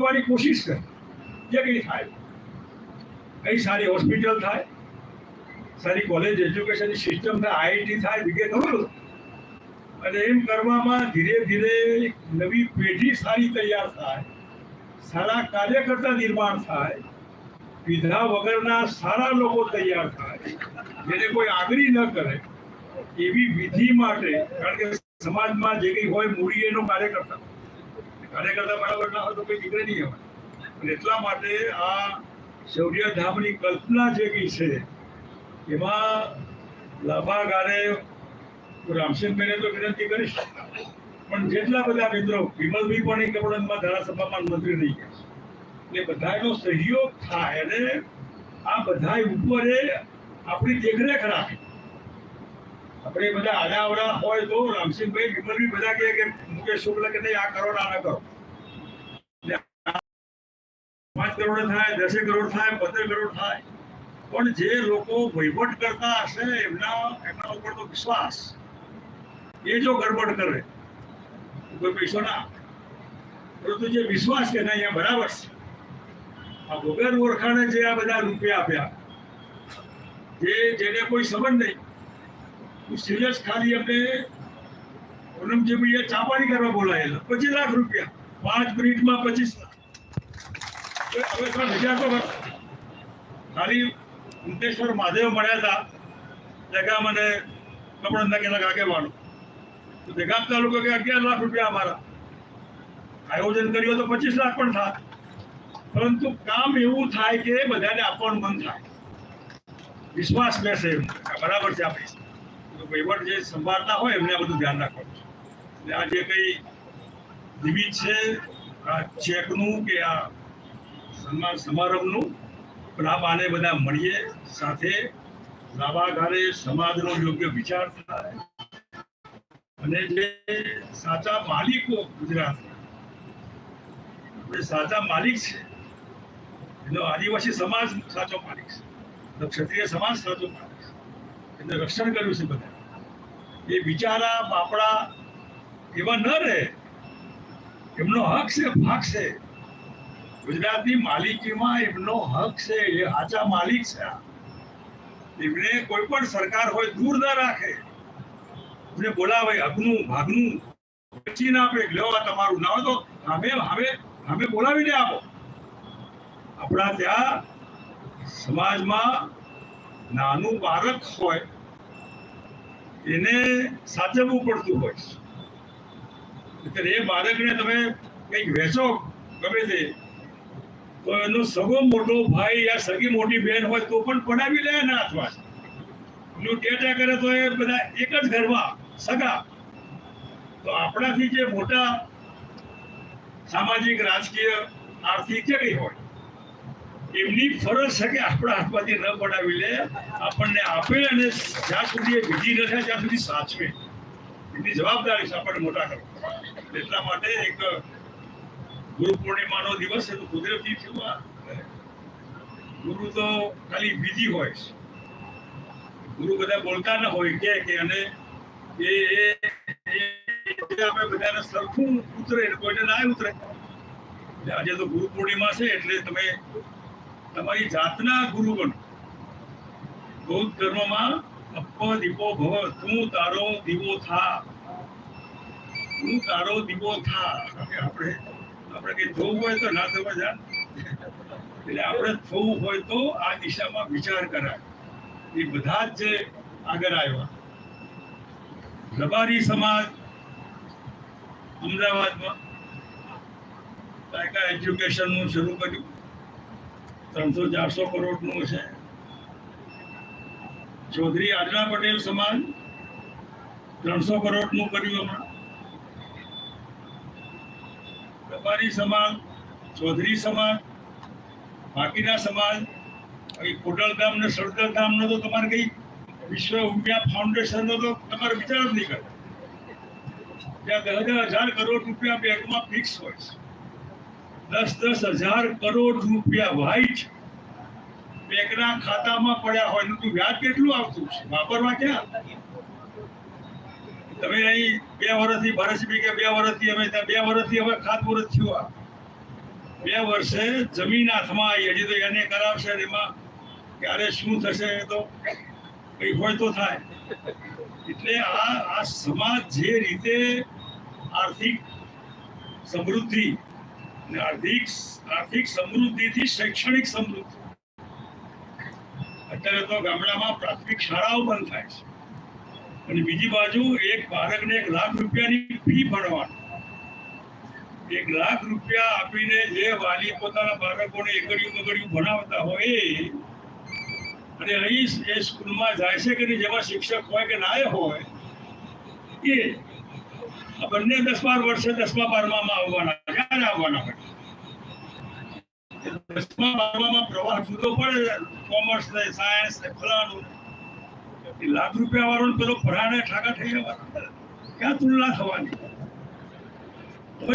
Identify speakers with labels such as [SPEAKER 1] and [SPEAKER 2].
[SPEAKER 1] કરવાની કોશિશ કરી. જે થાય. કઈ સારી હોસ્પિટલ થાય, સારી કોલેજ એજ્યુકેશનની સિસ્ટમ થાય આઈઆઈટી થાય વિગે ખબર અને એમ કરવામાં ધીરે ધીરે નવી પેઢી સારી તૈયાર થાય, સારા કાર્યકર્તા નિર્માણ થાય વિધા વગરના સારા લોકો તૈયાર થાય, જેને કોઈ આગળી ન કરે, એવી વિધિ માટે, કારણ કે સમાજમાં જે કંઈ હોય મૂડી એનો કાર્યકર્તા. કાર્યકર્તા બરાબર ના હોય તો કોઈ નીકળે નહીં હોય એટલા માટે આ શૌર્ય ધામની કલ્પના જે કઈ છે, એમાં લાંબા ગાળે રામસિંહભાઈને તો વિનંતી કરીશ, પણ જેટલા બધા મિત્રો વિમલભાઈ પણ એક કપડામાં ધારાસભામાં મંત્રી રહી ગયા એટલે બધાનો સહયોગ થાય અને આ બધા ઉપર આપણી દેખરેખ રાખે. આપણે બધા આડાવડા હોય તો રામસિંહભાઈ વિમલભાઈ બધા કહે કે મુકેશ શુક્લ કે નહીં, આ કરો ના કરો. પાંચ કરોડ થાય, દસે કરોડ થાય, પંદર કરોડ થાય. પણ જે લોકો વહીવટ કરતા હશે, એમના એમના ઉપર તો વિશ્વાસ. એ જો ગડબડ કરે કોઈ પૈસો ના પરંતુ જે વિશ્વાસ કે ના અહીંયા બરાબર છે. આ વગર ઓળખાણે જે આ બધા રૂપિયા આપ્યા, જે જેને કોઈ સંબંધ નહીં. સિરિયસ ખાલી અમને પૂનમજી ચાપાણી કરવા બોલાયેલા. પચીસ લાખ રૂપિયા. પાંચ મિનિટમાં પચીસ લાખ. હવે ત્રણ હજાર તો ખાલી ઉંટેશ્વર મહાદેવ મળ્યા હતા. જગા મને કપડા નાખેલા આગેવાનો તો દેગામ તાલુકો કે અગિયાર લાખ રૂપિયા અમારા. આયોજન કર્યું તો પચીસ લાખ પણ થાય. પરંતુ કામ એવું થાય કે બધાને આપવાનું મન થાય. વિશ્વાસ બેસે બરાબર છે આપણી. તો વહીવટ જે સંભાળતા હોય એમને બધું ધ્યાન રાખવાનું છે. એટલે આ જે કંઈ લિમિટ છે, આ ચેકનું કે આ સન્માન સમારંભનું, પણ આ બાને બધા મળીએ સાથે લાભાગારે સમાજનો યોગ્ય વિચાર થાય, અને જે સાચા માલિકો ગુજરાતના આપણે સાચા માલિક છે, એનો આદિવાસી સમાજ સાચો માલિક છે ક્ષત્રિય સમાજ સાચો માલિક છે. એને રક્ષણ કર્યું છે બધા. એ બિચારા બાપડા એવા ન રહે. એમનો હક છે, ભાગ છે. ગુજરાતની માલિકીમાં એમનો હક છે, એ સાચા માલિક છે એમને કોઈ પણ સરકાર હોય દૂર ના રાખે. એમને બોલાવે હકનું ભાગનું, વેચી ના આપે લેવા તમારું ના હોય તો હવે હવે હવે બોલાવીને આપો. આપણા ત્યાં સમાજમાં નાનું બાળક હોય, એને સાચવવું પડતું હોય એટલે એ બાળકને તમે કંઈક વેચો, ગમે તે, તો એનો સગો મોટો ભાઈ યા સગી મોટી બહેન હોય તો પણ પડાવી લે એના અથવા એનું ટેટા કરે તો એ બધા એક જ ઘરમાં સગા. તો આપણાથી જે મોટા સામાજિક, રાજકીય, આર્થિક જે કંઈ હોય એમની ફરજ છે કે આપણા હાથમાંથી ન પડાવી લે. આપણને આપે અને જ્યાં સુધી એ વિધિ ન થાય ત્યાં સુધી સાચવે. એમની જવાબદારી છે આપણને મોટા કરવા. એટલા માટે એક ગુરુ પૂર્ણિમાનો દિવસ છે, તો કુદરતી થયું ગુરુ તો ખાલી બીજી હોય છે. ગુરુ બધા બોલતા ન હોય, કે કે અને એ એ- એ આપણે બધાને સરખું ઉતરે કોઈને ના ઉતરે. આજે તો ગુરુ પૂર્ણિમા છે, એટલે તમે તમારી જાતના ગુરુ બનો. બૌદ્ધ ધર્મમાં અપ્પ દીપો ભવ, તું તારો દીવો થા. તું તારો દીવો થા. આપણે આપણે કઈ જોવું હોય તો ના થવા જા. એટલે આપણે થવું હોય તો આ દિશામાં વિચાર કરાય. એ બધા જ જે આગળ આવ્યા. રબારી સમાજ અમદાવાદમાં. કાયકા એજ્યુકેશનનું શરૂ કર્યું. ત્રણસો ચારસો કરોડનું છે. ચૌધરી આજના પટેલ સમાજ ત્રણસો કરોડનું કર્યું હમણાં. રબારી સમાજ, ચૌધરી સમાજ, બાકીના સમાજ અહીં ખોડલ ગામ ને સળગલ ગામનો તો તમારે કઈ વિશ્વ ઉમિયા ફાઉન્ડેશનનો તો તમારે વિચાર જ નહીં કરે ત્યાં દસ હજાર કરોડ રૂપિયા બેંકમાં ફિક્સ હોય છે. દસ દસ હજાર કરોડ રૂપિયા વ્હાઈટ બેંકના ખાતામાં પડ્યા હોય એનું વ્યાજ કેટલું આવતું છે? વાપરવા ક્યાં? તમે અહીં બે વર્ષથી ભારતથી કે બે વર્ષથી અમે ત્યાં બે વર્ષથી હવે ખાત વર્ષ થયું બે વર્ષે જમીન હાથમાં આવી. હજી તો એને કરાવશે એમાં ક્યારે શું થશે એ તો કંઈ હોય તો થાય. એટલે આ આ સમાજ જે રીતે આર્થિક સમૃદ્ધિ અને આર્થિક આર્થિક સમૃદ્ધિથી શૈક્ષણિક સમૃદ્ધિ. અત્યારે તો ગામડામાં પ્રાથમિક શાળાઓ બંધ થાય છે. અને બીજી બાજુ એક બાળકને એક લાખ રૂપિયાની ફી ભણવાની એક લાખ રૂપિયા આપીને જે વાલી પોતાના બાળકોને એકડિયું બગડિયું ભણાવતા હોય, અને અહીં એ સ્કૂલમાં જાય છે કે નહીં, જેમાં શિક્ષક હોય કે ના હોય, એ બંને દસમા વર્ષે દસમા બારમામાં આવવાના આવવાના હોય. પ્રવાહ જુદો પડે કોમર્સ ને સાયન્સ ને, ફલાણું. લાખ રૂપિયા વાળો પેલો ભરાણે ઠાકા થઈ જવાના. ક્યાં તુલના થવાની?